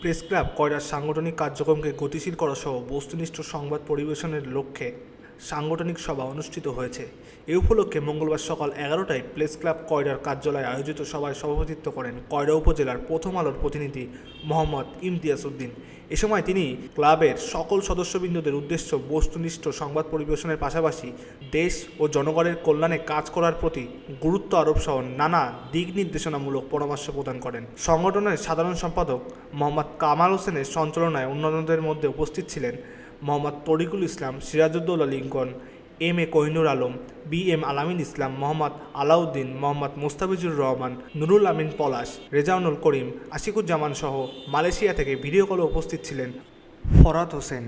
Press club কয়রার সাংগঠনিক কার্যক্রমকে গতিশীল করা সহ বস্তুনিষ্ঠ সংবাদ পরিবেশনের লক্ষ্যে সাংগঠনিক সভা অনুষ্ঠিত হয়েছে। এ উপলক্ষে মঙ্গলবার সকাল এগারোটায় প্রেস ক্লাব কয়রার কার্যালয়ে আয়োজিত সভায় সভাপতিত্ব করেন কয়রা উপজেলার প্রথম আলোর প্রতিনিধি মোহাম্মদ ইমতিয়াজ উদ্দিন। এ সময় তিনি ক্লাবের সকল সদস্যবৃন্দদের উদ্দেশ্য, বস্তুনিষ্ঠ সংবাদ পরিবেশনের পাশাপাশি দেশ ও জনগণের কল্যাণে কাজ করার প্রতি গুরুত্ব আরোপ সহ নানা দিক নির্দেশনামূলক পরামর্শ প্রদান করেন। সংগঠনের সাধারণ সম্পাদক মোহাম্মদ কামাল হোসেনের সঞ্চালনায় অন্যান্যদের মধ্যে উপস্থিত ছিলেন Mohammad Tarikul Islam, Sirajuddaula Lincoln M A Kohinoor Alam, B M Alamin Islam Mohammad Alauddin Mohammad Mustafizur Rahman, Nurul Amin পলাশ, রেজাউনুল করিম, আশিকুজ্জামান সহ মালয়েশিয়া থেকে ভিডিও কলে উপস্থিত ছিলেন ফরাত হোসেন।